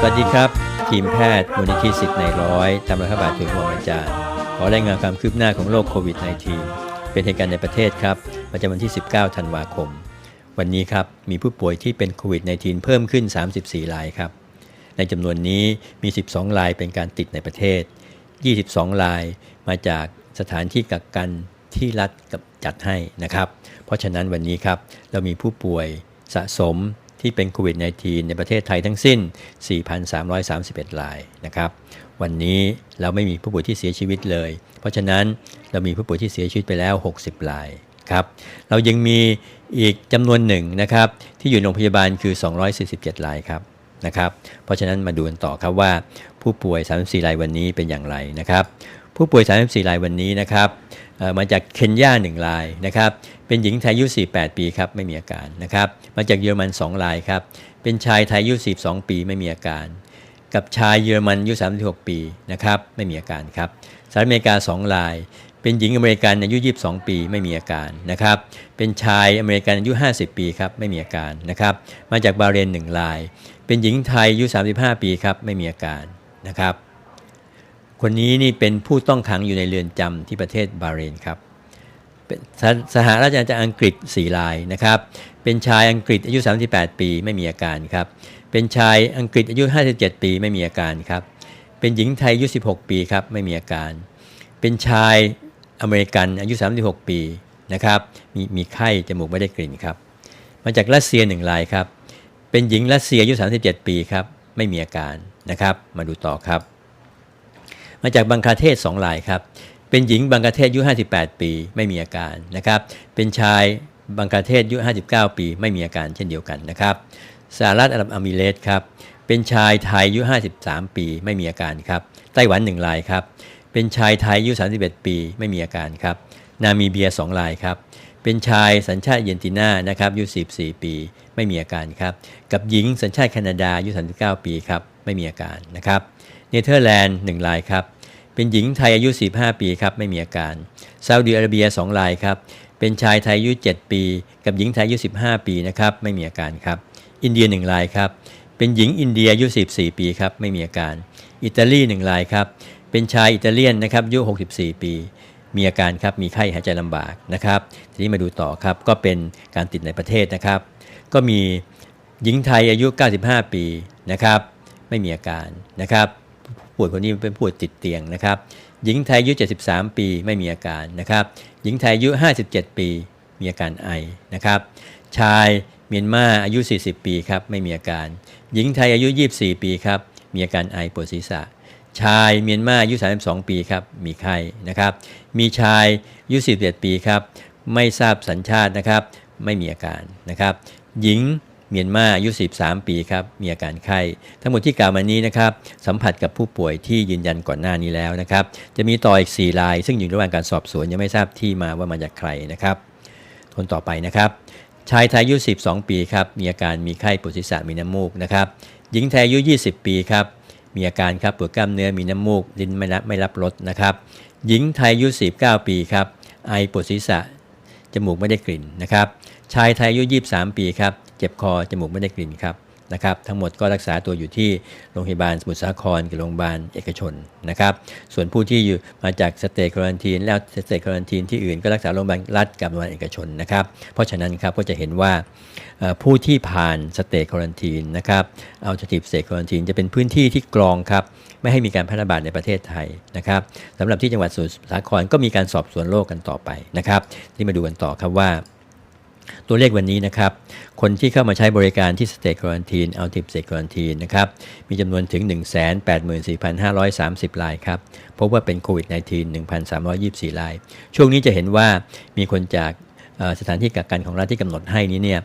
สวัสดีครับ ทีมแพทย์มูลนิธิสิทธิ์ในร้อยทำรัฐบาลถึงห่วงอาจารย์ ขอรายงานความคืบหน้าของโรคโควิด -19 เป็นเหตุการณ์ในประเทศครับประจำวันที่ 19 ธันวาคม วันนี้ครับ มีผู้ป่วยที่เป็นโควิด -19 เพิ่มขึ้น 34 รายครับ ในจำนวนนี้มี 12 รายเป็นการติดในประเทศ 22 รายมาจากสถานที่กักกันที่รัฐกับจัดให้นะครับ เพราะฉะนั้นวันนี้ครับเรามีผู้ป่วยสะสม ที่เป็นโควิด -19 ในประเทศไทยทั้งสิ้น 4,331รายนะครับวันนี้เราไม่มีผู้ป่วยที่เสียชีวิตเลย เพราะฉะนั้นเรามีผู้ป่วยที่เสียชีวิตไปแล้ว 60รายครับเรายังมีอีกจำนวนหนึ่งนะครับที่อยู่โรงพยาบาลคือ 247รายครับนะครับ เพราะฉะนั้นมาดูกันต่อครับว่าผู้ป่วย 34รายวันนี้เป็นอย่างไรนะครับ ผู้ป่วย 34รายวันนี้นะครับมาจากเคนยา1รายนะครับเป็นหญิงไทยอายุ 48 ปีครับไม่มีอาการนะครับมาจากเยอรมัน 2 รายครับเป็นชายไทยอายุ 42 ปีไม่มีอาการ กับชายเยอรมันอายุ 36 ปีนะครับไม่มีอาการครับสหรัฐอเมริกา 2 ราย เป็นหญิงอเมริกันอายุ 22 ปีไม่มีอาการนะครับเป็นชายอเมริกันอายุ 50 ปีครับไม่มีอาการนะครับมาจากบาเรน1ราย เป็นหญิงไทยอายุ 35 ปีครับไม่มีอาการนะครับ คนนี้นี่เป็นผู้ต้องขังอยู่ในเรือนจำที่ประเทศบาเรนครับเป็นสหสหราชอาณาจักรอังกฤษ4รายนะครับ เป็นชายอังกฤษอายุ 38 ปีไม่มีอาการครับ เป็นชายอังกฤษอายุ 57 ปีไม่มีอาการครับ เป็นหญิงไทยอายุ 16 ปีครับไม่มีอาการ เป็นชายอเมริกันอายุ 36 ปีนะครับมีมีไข้จมูกไม่ได้กลิ่นครับ มาจากรัสเซียหนึ่งรายครับ เป็นหญิงรัสเซียอายุ 37 ปีครับไม่มีอาการนะครับ มาดูต่อครับ มาจากบังคลาเทศ2รายครับ เป็นหญิงบังคลาเทศอายุ 58 ปีไม่มีอาการนะครับ เป็นชายบังคลาเทศอายุ 59 ปี ไม่มีอาการเช่นเดียวกันนะครับสหรัฐอาหรับเมิเรตส์ครับ เป็นชายไทยอายุ 53 ปี ไม่มีอาการครับ ไต้หวัน1รายครับ เป็นชายไทยอายุ 31 ปี ไม่มีอาการครับ นามีเบีย2รายครับ เป็นชายสัญชาติเยนตินานะครับอายุ44ปี ไม่มีอาการครับ กับหญิงสัญชาติแคนาดาอายุ 39 ปีครับ ไม่มีอาการนะครับ เนเธอร์แลนด์1รายครับ เป็นหญิงไทยอายุ 45 ปีครับไม่มีอาการซาอุดิอาระเบีย 2 รายครับ เป็นชายไทยอายุ 7 ปี กับหญิงไทยอายุ 15 ปีนะครับไม่มีอาการครับ อินเดีย 1 รายครับ เป็นหญิงอินเดียอายุ 14 ปีครับไม่มีอาการ อิตาลี 1 รายครับ เป็นชายอิตาเลียนนะครับอายุ 64 ปีมีอาการครับ มีไข้หายใจลำบากนะครับ ทีนี้มาดูต่อครับ ก็เป็นการติดในประเทศนะครับ ก็มีหญิงไทยอายุ 95 ปีนะครับ ไม่มีอาการนะครับ ป่วยคนนี้เป็นผู้ป่วยติดเตียงนะครับ หญิงไทยอายุ 73 ปีไม่มีอาการนะครับ หญิงไทยอายุ 57 ปีมีอาการไอนะครับ ชายเมียนมาอายุ 40 ปีครับไม่มีอาการ หญิงไทยอายุ 24 ปีครับมีอาการไอปวดศีรษะ ชายเมียนมาอายุ 32 ปีครับมีไข้นะครับ มีชายอายุ41ปีครับไม่ทราบสัญชาตินะครับ ไม่มีอาการนะครับ หญิง เมียนมาอายุ 13 ปีครับ มีอาการไข้ ทั้งหมดที่กล่าวมานี้นะครับ สัมผัสกับผู้ป่วยที่ยืนยันก่อนหน้านี้แล้วนะครับ จะมีต่ออีก 4 ราย ซึ่งอยู่ระหว่างการสอบสวนยังไม่ทราบที่มาว่ามาจากใครนะครับคนต่อไปนะครับ ชายไทยอายุ 12 ปีครับ มีอาการมีไข้ปวดศีรษะมีน้ำมูกนะครับ หญิงไทยอายุ 20 ปีครับ มีอาการครับปวดกล้ามเนื้อมีน้ำมูกลิ้นไม่รับไม่รับรสนะครับ หญิงไทยอายุ49ปีครับ ไอปวดศีรษะจมูกไม่ได้กลิ่นนะครับ ชายไทยอายุ 23 ปีครับ เจ็บคอจมูกไม่ได้กลิ่นครับนะครับทั้งหมดก็รักษาตัวอยู่ที่โรงพยาบาลสมุทรสาครกับโรงพยาบาลเอกชนนะครับส่วนผู้ที่อยู่มาจากสเตทควอนตีนแล้วสเตทควอนตีนที่อื่นก็รักษาโรงพยาบาลรัฐกับโรงพยาบาลเอกชนนะครับเพราะฉะนั้นครับก็จะเห็นว่าผู้ที่ผ่านสเตทควอนตีนนะครับเอาจะติบสเตทควอนตีนจะเป็นพื้นที่ที่กรองครับไม่ให้มีการแพร่ระบาดในประเทศไทยนะครับสำหรับที่จังหวัดสมุทรสาครก็มีการสอบสวนโรคกันต่อไปนะครับที่มาดูกันต่อครับว่า ตัวเลขวันนี้นะครับ คนที่เข้ามาใช้บริการที่สเต e ควอนตีนเอาทิปสเต e ควอนตีนนะครับ มีจำนวนถึง 184,530รายครับ พบว่าเป็นโควิด -19 1,324ราย ช่วงนี้จะเห็นว่ามีคนจากสถานที่กักกันของรัฐที่กำหนดให้นี้เนี่ย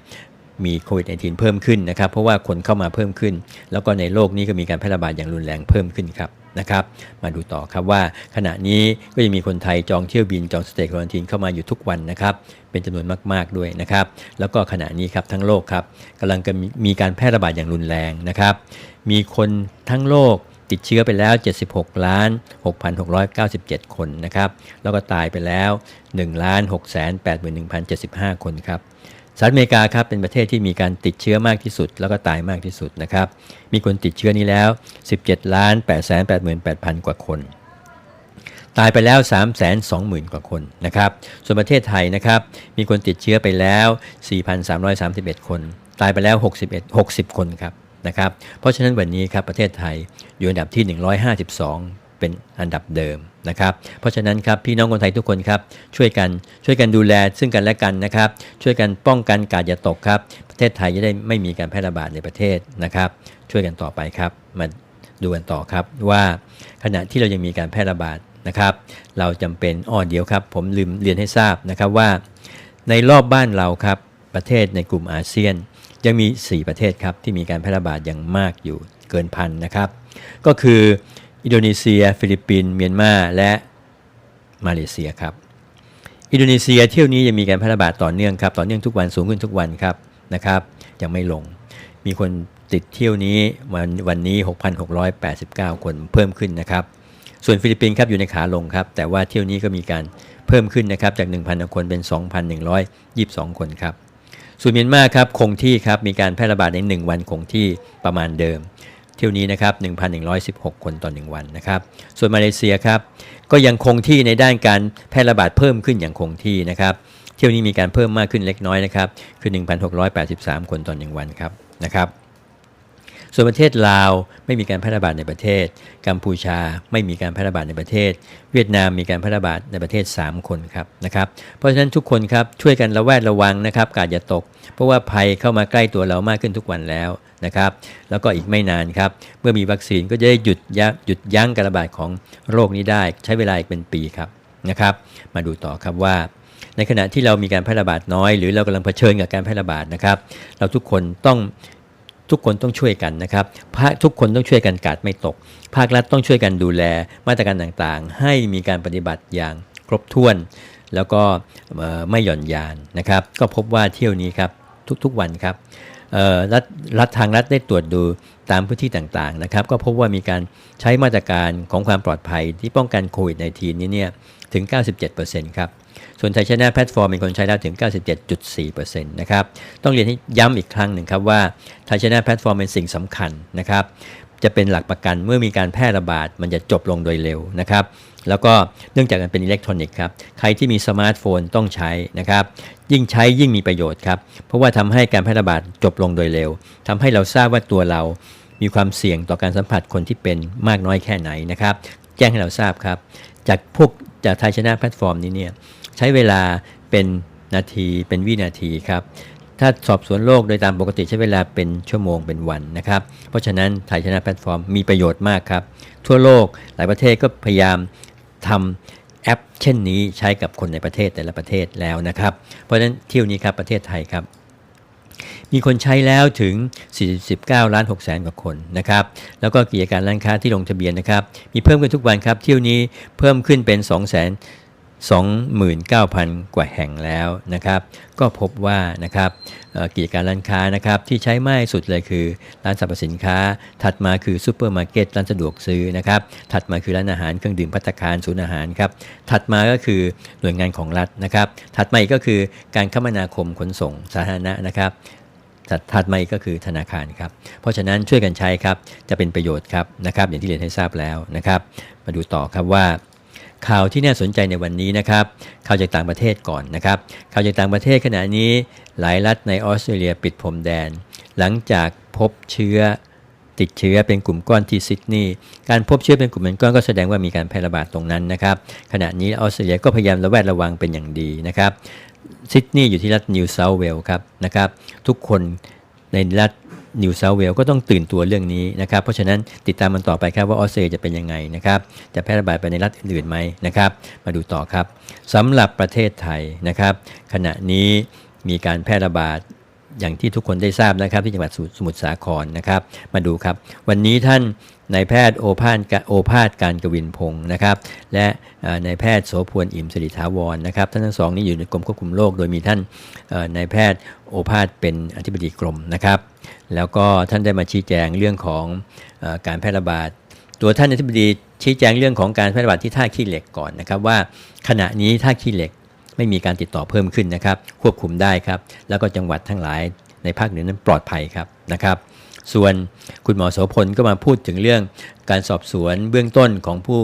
มีโควิด -19 เพิ่มขึ้นนะครับ เพราะว่าคนเข้ามาเพิ่มขึ้น แล้วก็ในโลกนี้ก็มีการแพร่ระบาดอย่างรุนแรงเพิ่มขึ้นครับนะครับมาดูต่อครับว่าขณะนี้ก็ยังมีคนไทยจองเที่ยวบินจองสเตย์ควอนตีนเข้ามาอยู่ทุกวันนะครับเป็นจำนวนมากๆด้วยนะครับแล้วก็ขณะนี้ครับทั้งโลกครับกำลังจะมีการแพร่ระบาดอย่างรุนแรงนะครับมีคนทั้งโลกติดเชื้อไปแล้ว 76 ล้าน 6,697 คนนะครับแล้วก็ตายไปแล้ว1ล้าน6 8 1 0 75 คนครับ สหรัฐอเมริกาครับเป็นประเทศที่มีการติดเชื้อมากที่สุด แล้วก็ตายมากที่สุดนะครับ มีคนติดเชื้อนี้แล้ว 17ล้าน8 8 8 8 0 0 กว่าคน ตายไปแล้ว 3 2 0 0 0 0 กว่าคนนะครับ ส่วนประเทศไทยนะครับ มีคนติดเชื้อไปแล้ว 4,331 คน ตายไปแล้ว 61 60 คนครับนะครับ เพราะฉะนั้นวันนี้ครับประเทศไทยอยู่อันดับที่ 152 เป็นอันดับเดิมนะครับ เพราะฉะนั้นครับพี่น้องคนไทยทุกคนครับช่วยกันช่วยกันดูแลซึ่งกันและกันนะครับ ช่วยกันป้องกันกาดอย่าตกครับ ประเทศไทยจะได้ไม่มีการแพร่ระบาดในประเทศนะครับ ช่วยกันต่อไปครับมาดูกันต่อครับว่าขณะที่เรายังมีการแพร่ระบาดนะครับ เราจำเป็นอ้อเดียวครับ ผมลืมเรียนให้ทราบนะครับว่า ในรอบบ้านเราครับประเทศในกลุ่มอาเซียน ยังมี 4 ประเทศครับที่มีการแพร่ระบาดอย่างมากอยู่เกินพันนะครับ ก็คือ อินโดนีเซีย ฟิลิปปินส์เมียนมาและมาเลเซียครับ อินโดนีเซียเที่ยวนี้ยังมีการแพร่ระบาดต่อเนื่องครับ ต่อเนื่องทุกวันสูงขึ้นทุกวันครับนะครับ ยังไม่ลง มีคนติดเที่ยวนี้วันวันนี้ 6,689 คนเพิ่มขึ้นนะครับ ส่วนฟิลิปปินส์ครับอยู่ในขาลงครับ แต่ว่าเที่ยวนี้ก็มีการเพิ่มขึ้นนะครับจาก 1,000 คนเป็น 2,122 คนครับส่วนเมียนมาครับคงที่ครับมีการแพร่ระบาดใน 1 วันคงที่ประมาณเดิม เที่ยวนี้นะครับ 1,116 คนต่อ 1 วันนะครับ ส่วนมาเลเซียครับ ก็ยังคงที่ในด้านการแพร่ระบาดเพิ่มขึ้นอย่างคงที่นะครับ เที่ยวนี้มีการเพิ่มมากขึ้นเล็กน้อยนะครับ คือ 1,683 คนต่อ 1 วันครับนะครับ ส่วนประเทศลาวไม่มีการแพร่ระบาดในประเทศ กัมพูชาไม่มีการแพร่ระบาดในประเทศ เวียดนามมีการแพร่ระบาดในประเทศ 3 คนครับนะครับ เพราะฉะนั้นทุกคนครับช่วยกันระแวดระวังนะครับกาดอย่าตก เพราะว่าภัยเข้ามาใกล้ตัวเรามากขึ้นทุกวันแล้วนะครับ แล้วก็อีกไม่นานครับ เมื่อมีวัคซีนก็จะได้หยุดยัหยุดยั้งการระบาดของโรคนี้ได้ ใช้เวลาอีกเป็นปีครับนะครับ มาดูต่อครับว่าในขณะที่เรามีการแพร่ระบาดน้อย หรือเรากำลังเผชิญกับการแพร่ระบาดนะครับ เราทุกคนต้อง ทุกคนต้องช่วยกันนะครับภาคทุกคนต้องช่วยกันกาดไม่ตก ภาครัฐต้องช่วยกันดูแลมาตรการต่างๆ ให้มีการปฏิบัติอย่างครบถ้วน แล้วก็ไม่หย่อนยานนะครับ ก็พบว่าเที่ยวนี้ครับทุกๆวันครับรัฐรัฐทางรัฐได้ตรวจดู ตามพื้นที่ต่างๆนะครับ ก็พบว่ามีการใช้มาตรการของความปลอดภัยที่ป้องกันโควิดในทีนี้เนี่ยถึง 97%ครับ ส่วนไทยชนะแพลตฟอร์มเป็นคนใช้แล้วถึง 97.4%นะครับ ต้องเรียนให้ย้ำอีกครั้งหนึ่งครับว่าไทยชนะแพลตฟอร์มเป็นสิ่งสำคัญนะครับ จะเป็นหลักประกันเมื่อมีการแพร่ระบาดมันจะจบลงโดยเร็วนะครับ แล้วก็เนื่องจากมันเป็นอิเล็กทรอนิกส์ครับ ใครที่มีสมาร์ทโฟนต้องใช้นะครับ ยิ่งใช้ยิ่งมีประโยชน์ครับ เพราะว่าทำให้การแพร่ระบาดจบลงโดยเร็วทำให้เราทราบว่าตัวเรา มีความเสี่ยงต่อการสัมผัสคนที่เป็นมากน้อยแค่ไหนนะครับ แจ้งให้เราทราบครับ จากพวกจากไทยชนะแพลตฟอร์มนี้เนี่ยใช้เวลาเป็นนาทีเป็นวินาทีครับถ้าสอบสวนโลกโดยตามปกติใช้เวลาเป็นชั่วโมงเป็นวันนะครับ เพราะฉะนั้นไทยชนะแพลตฟอร์มมีประโยชน์มากครับ ทั่วโลกหลายประเทศก็พยายาม ทำแอป เช่นนี้ใช้กับคนในประเทศแต่ละประเทศแล้วนะครับ เพราะฉะนั้นเที่ยวนี้ครับประเทศไทยครับ มีคนใช้แล้วถึง 49 ล้าน6แสนกว่าคนนะครับ แล้วก็กิจการร้านค้าที่ลงทะเบียนนะครับ มีเพิ่มขึ้นทุกวันครับ เที่ยวนี้เพิ่มขึ้นเป็น2แสน 29,000 กว่าแห่งแล้วนะครับ ก็พบว่านะครับกิจการร้านค้านะครับที่ใช้มากสุดเลยคือ ร้านสรรพสินค้า ถัดมาคือซูเปอร์มาร์เก็ตร้านสะดวกซื้อนะครับ ถัดมาคือร้านอาหารเครื่องดื่มภัตคารศูนย์อาหารครับ ถัดมาก็คือหน่วยงานของรัฐนะครับ ถัดมาอีกก็คือการคมนาคมขนส่งสาธารณะนะครับถัดมาอีกก็คือธนาคารครับ เพราะฉะนั้นช่วยกันใช้ครับ จะเป็นประโยชน์ครับนะครับ อย่างที่เรียนให้ทราบแล้วนะครับ มาดูต่อครับว่า ข่าวที่น่าสนใจในวันนี้นะครับข่าวจากต่างประเทศก่อนนะครับข่าวจากต่างประเทศขณะนี้หลายรัฐในออสเตรเลียปิดพรมแดน หลังจากพบเชื้อติดเชื้อเป็นกลุ่มก้อนที่ซิดนีย์การพบเชื้อเป็นกลุ่มเป็นก้อนก็แสดงว่ามีการแพร่ระบาดตรงนั้นนะครับขณะนี้ออสเตรเลียก็พยายามระแวดระวังเป็นอย่างดีนะครับซิดนีย์อยู่ที่รัฐนิวเซาท์เวลส์ครับนะครับทุกคนในรัฐ นิวเซาเวลก็ต้องตื่นตัวเรื่องนี้นะครับ เพราะฉะนั้นติดตามมันต่อไปครับว่าออสเตรเลียจะเป็นยังไงนะครับ จะแพร่ระบาดไปในรัฐอื่นๆไหมนะครับ มาดูต่อครับสำหรับประเทศไทยนะครับ ขณะนี้มีการแพร่ระบาดอย่างที่ทุกคนได้ทราบนะครับที่จังหวัดสมุทรสาครนะครับ มาดูครับ วันนี้ท่าน นายแพทย์โอภาสโอภาสการกวินพงศ์นะครับ และนายแพทย์โสพวนอิ่มสิริถาวรนะครับท่านทั้งสองนี้อยู่ในกรมควบคุมโรคโดยมีท่านนายแพทย์โอภาสเป็นอธิบดีกรมนะครับ แล้วก็ท่านได้มาชี้แจงเรื่องของอการแพร่ระบาดตัวท่านอธิบดีชี้แจงเรื่องของการแพร่ระบาดที่ท่าขี้เหล็กก่อนนะครับ ว่าขณะนี้ท่าขี้เหล็กไม่มีการติดต่อเพิ่มขึ้นนะครับ ควบคุมได้ครับ แล้วก็จังหวัดทั้งหลายในภาคเหนือนั้นปลอดภัยครับนะครับ ส่วนคุณหมอโสพลก็มาพูดถึงเรื่องการสอบสวนเบื้องต้นของผู้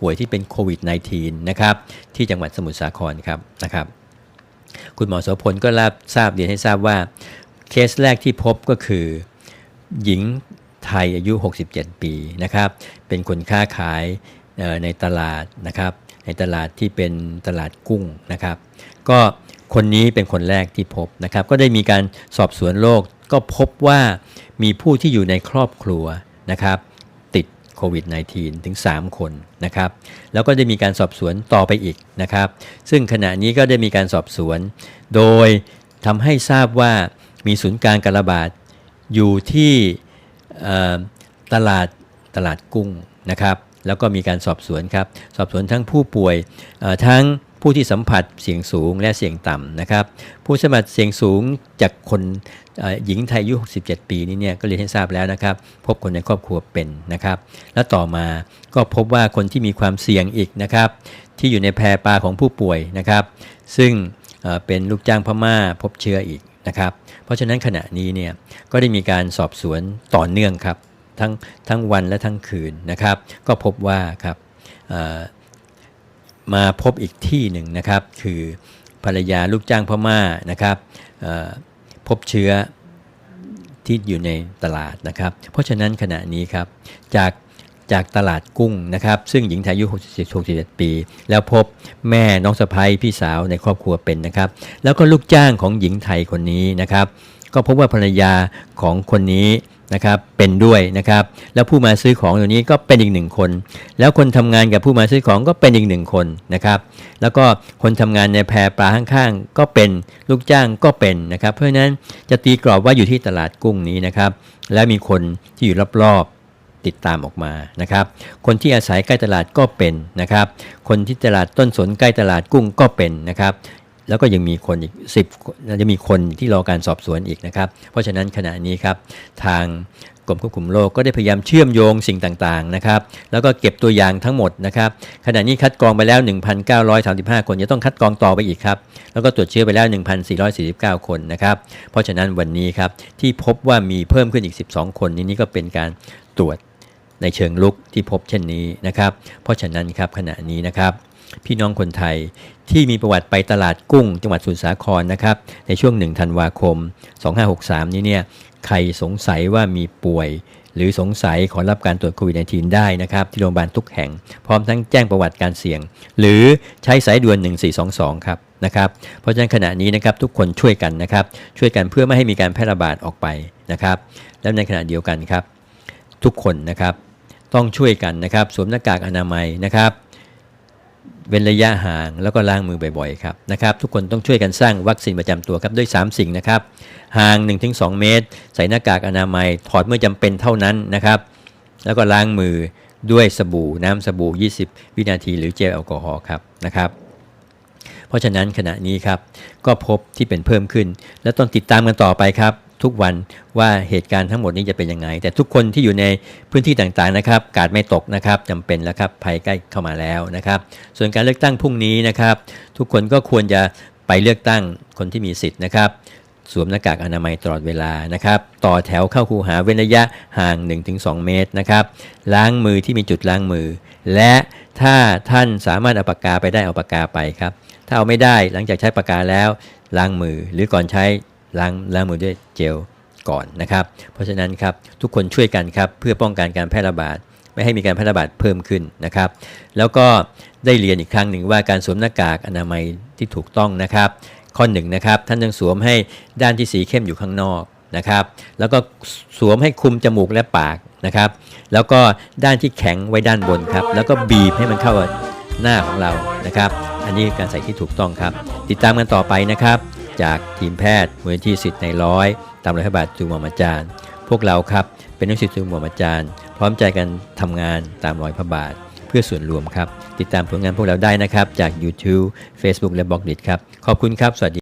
ป่วยที่เป็นโควิด -19 นะครับที่จังหวัดสมุทรสาครครับนะครับ คุณหมอโสพลก็รับทราบเรียนให้ทราบว่าเคสแรกที่พบก็คือหญิงไทยอายุ 67 ปีนะครับ เป็นคนค้าขายในตลาดนะครับ ในตลาดที่เป็นตลาดกุ้งนะครับ ก็คนนี้เป็นคนแรกที่พบนะครับ ก็ได้มีการสอบสวนโรคก็พบว่า มีผู้ที่อยู่ในครอบครัวนะครับติดโควิด -19 ถึง 3 คนนะครับแล้วก็ได้มีการสอบสวนต่อไปอีกนะครับ ซึ่งขณะนี้ก็ได้มีการสอบสวน โดยทำให้ทราบว่ามีศูนย์กลางการระบาดอยู่ที่ตลาดตลาดกุ้งนะครับ แล้วก็มีการสอบสวนครับ สอบสวนทั้งผู้ป่วยทั้ง ผู้ที่สัมผัสเสียงสูงและเสียงต่ำนะครับ ผู้สัมผัสเสียงสูงจากคนหญิงไทยอายุ 67 ปีนี้เนี่ยก็เรียนให้ทราบแล้วนะครับ พบคนในครอบครัวเป็นนะครับ และต่อมาก็พบว่าคนที่มีความเสี่ยงอีกนะครับ ที่อยู่ในแพรปลาของผู้ป่วยนะครับ ซึ่งเป็นลูกจ้างพม่าพบเชื้ออีกนะครับ เพราะฉะนั้นขณะนี้เนี่ยก็ได้มีการสอบสวนต่อเนื่องครับทั้งทั้งวันและทั้งคืนนะครับ ก็พบว่าครับ มาพบอีกที่หนึ่งนะครับ คือภรรยาลูกจ้างพม่านะครับพบเชื้อที่อยู่ในตลาดนะครับ เพราะฉะนั้นขณะนี้ครับจากจากตลาดกุ้งนะครับ ซึ่งหญิงไทยอายุ60 61 ปี แล้วพบแม่น้องสะพ้ยพี่สาวในครอบครัวเป็นนะครับ แล้วก็ลูกจ้างของหญิงไทยคนนี้นะครับ ก็พบว่าภรรยาของคนนี้ นะครับเป็นด้วยนะครับ แล้วผู้มาซื้อของตัวนี้ก็เป็นอีกหนึ่งคน แล้วคนทำงานกับผู้มาซื้อของก็เป็นอีกหนึ่งคนนะครับ แล้วก็คนทำงานในแพรปลาข้างๆ ก็เป็นลูกจ้างก็เป็นนะครับ เพราะฉะนั้นจะตีกรอบว่าอยู่ที่ตลาดกุ้งนี้นะครับ และมีคนที่อยู่รอบๆติดตามออกมานะครับ คนที่อาศัยใกล้ตลาดก็เป็นนะครับ คนที่ตลาดต้นสนใกล้ตลาดกุ้งก็เป็นนะครับ แล้วก็ยังมีคนอีก10จะมีคนที่รอการสอบสวนอีกนะครับ เพราะฉะนั้นขณะนี้ครับทางกรมควบคุมโรคก็ได้พยายามเชื่อมโยงสิ่งต่างๆนะครับแล้วก็เก็บตัวอย่างทั้งหมดนะครับขณะนี้คัดกรองไปแล้ว 1,935 คนจะต้องคัดกรองต่อไปอีกครับแล้วก็ตรวจเชื้อไปแล้ว 1,449 คนนะครับเพราะฉะนั้นวันนี้ครับที่พบว่ามีเพิ่มขึ้นอีก 12 คนนี้นี่ก็เป็นการตรวจในเชิงลุกที่พบเช่นนี้นะครับ เพราะฉะนั้นครับขณะนี้นะครับ พี่น้องคนไทย ที่มีประวัติไปตลาดกุ้ง จังหวัดสมุทรสาครนะครับ ในช่วง1ธันวาคม 2563 นี้เนี่ยใครสงสัยว่ามีป่วย หรือสงสัยขอรับการตรวจโควิด -19 ได้นะครับ ที่โรงพยาบาลทุกแห่ง พร้อมทั้งแจ้งประวัติการเสี่ยง หรือใช้สายด่วน 1422 ครับนะครับเพราะฉะนั้นขณะนี้นะครับทุกคนช่วยกันนะครับ ช่วยกันเพื่อไม่ให้มีการแพร่ระบาดออกไปนะครับ แล้วในขณะเดียวกันครับ ทุกคนนะครับ ต้องช่วยกันนะครับ สวมหน้ากากอนามัยนะครับ เว้นระยะห่าง แล้วก็ล้างมือบ่อยๆครับนะครับ ทุกคนต้องช่วยกันสร้างวัคซีนประจำตัวครับด้วย 3 สิ่งนะครับ ห่าง 1-2 เมตร ใส่หน้ากากอนามัย ถอดเมื่อจำเป็นเท่านั้นนะครับ แล้วก็ล้างมือด้วยสบู่น้ำสบู่ 20 วินาที หรือเจลแอลกอฮอล์ครับนะครับเพราะฉะนั้นขณะนี้ครับก็พบที่เป็นเพิ่มขึ้น และต้องติดตามกันต่อไปครับ ทุกวันว่าเหตุการณ์ทั้งหมดนี้จะเป็นยังไง แต่ทุกคนที่อยู่ในพื้นที่ต่างๆนะครับ กาดไม่ตกนะครับจำเป็นแล้วครับภัยใกล้เข้ามาแล้วนะครับ ส่วนการเลือกตั้งพรุ่งนี้นะครับ ทุกคนก็ควรจะไปเลือกตั้งคนที่มีสิทธิ์นะครับสวมหน้ากากอนามัยตลอดเวลานะครับ ต่อแถวเข้าคูหาเว้นระยะห่าง 1-2 เมตรนะครับ ล้างมือที่มีจุดล้างมือ และถ้าท่านสามารถเอาปากกาไปได้เอาปากกาไปครับ ถ้าเอาไม่ได้หลังจากใช้ปากกาแล้วล้างมือ หรือก่อนใช้ ล้างล้างมือด้วยเจลก่อนนะครับ เพราะฉะนั้นครับทุกคนช่วยกันครับเพื่อป้องกันการแพร่ระบาดไม่ให้มีการแพร่ระบาดเพิ่มขึ้นนะครับ แล้วก็ได้เรียนอีกครั้งหนึ่งว่าการสวมหน้ากากอนามัยที่ถูกต้องนะครับ ข้อหนึ่งนะครับท่านต้องสวมให้ด้านที่สีเข้มอยู่ข้างนอกนะครับ แล้วก็สวมให้คุมจมูกและปากนะครับ แล้วก็ด้านที่แข็งไว้ด้านบนครับ แล้วก็บีบให้มันเข้าหน้าของเรานะครับ อันนี้การใส่ที่ถูกต้องครับ ติดตามกันต่อไปนะครับ จากทีมแพทย์มูลนิธิสิทธิ์ในร้อย ตามรอยพระบาทจุฬาอาจารย์ พวกเราครับเป็นนักศิษย์จุฬาอาจารย์ พร้อมใจกันทำงานตามรอยพระบาท เพื่อส่วนรวมครับ ติดตามผลงานพวกเราได้นะครับ จาก YouTube Facebook และบล็อกดิครับ ขอบคุณครับ สวัสดี